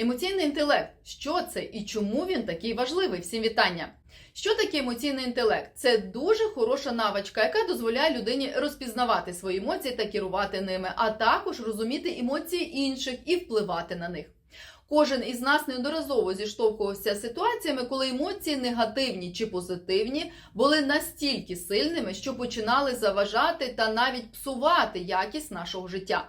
Емоційний інтелект. Що це і чому він такий важливий? Всім вітання! Що таке емоційний інтелект? Це дуже хороша навичка, яка дозволяє людині розпізнавати свої емоції та керувати ними, а також розуміти емоції інших і впливати на них. Кожен із нас неодноразово зіштовхувався з ситуаціями, коли емоції негативні чи позитивні були настільки сильними, що починали заважати та навіть псувати якість нашого життя.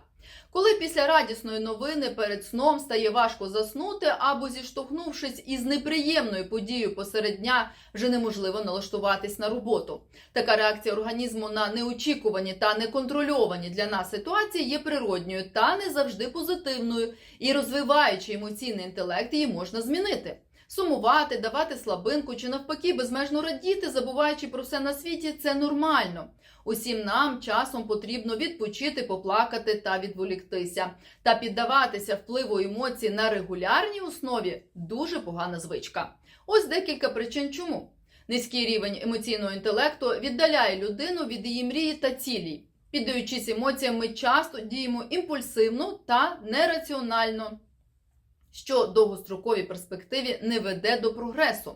Коли після радісної новини перед сном стає важко заснути, або зіштовхнувшись із неприємною подією посеред дня, вже неможливо налаштуватись на роботу. Така реакція організму на неочікувані та неконтрольовані для нас ситуації є природньою та не завжди позитивною, і розвиваючи емоційний інтелект, її можна змінити. Сумувати, давати слабинку чи навпаки безмежно радіти, забуваючи про все на світі, це нормально. Усім нам часом потрібно відпочити, поплакати та відволіктися. Та піддаватися впливу емоцій на регулярній основі дуже погана звичка. Ось декілька причин чому. Низький рівень емоційного інтелекту віддаляє людину від її мрії та цілі. Піддаючись емоціям, ми часто діємо імпульсивно та нераціонально, що довгостроковій перспективі не веде до прогресу.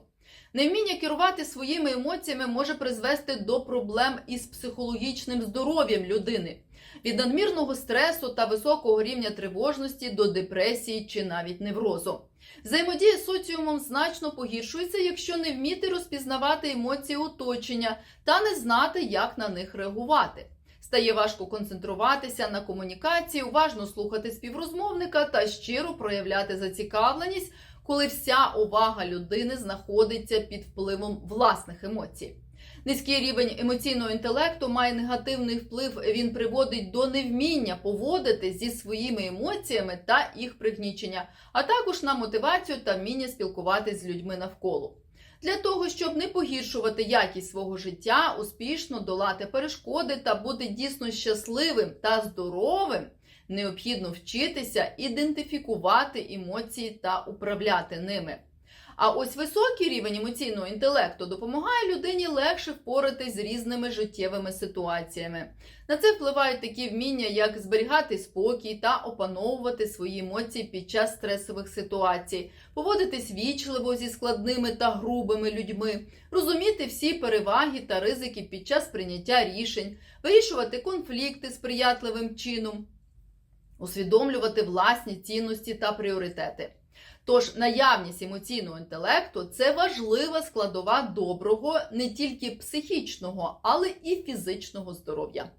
Невміння керувати своїми емоціями може призвести до проблем із психологічним здоров'ям людини, від надмірного стресу та високого рівня тривожності до депресії чи навіть неврозу. Взаємодія з соціумом значно погіршується, якщо не вміти розпізнавати емоції оточення та не знати, як на них реагувати. Стає важко концентруватися на комунікації, уважно слухати співрозмовника та щиро проявляти зацікавленість коли вся увага людини знаходиться під впливом власних емоцій. Низький рівень емоційного інтелекту має негативний вплив. Він приводить до невміння поводити зі своїми емоціями та їх пригнічення, а також на мотивацію та вміння спілкуватися з людьми навколо. Для того щоб не погіршувати якість свого життя, успішно долати перешкоди та бути дійсно щасливим та здоровим. Необхідно вчитися ідентифікувати емоції та управляти ними. А ось високий рівень емоційного інтелекту допомагає людині легше впоратись з різними життєвими ситуаціями. На це впливають такі вміння, як зберігати спокій та опановувати свої емоції під час стресових ситуацій, поводитись вічливо зі складними та грубими людьми, розуміти всі переваги та ризики під час прийняття рішень, вирішувати конфлікти сприятливим чином усвідомлювати власні цінності та пріоритети. Тож наявність емоційного інтелекту це важлива складова доброго не тільки психічного, але і фізичного здоров'я.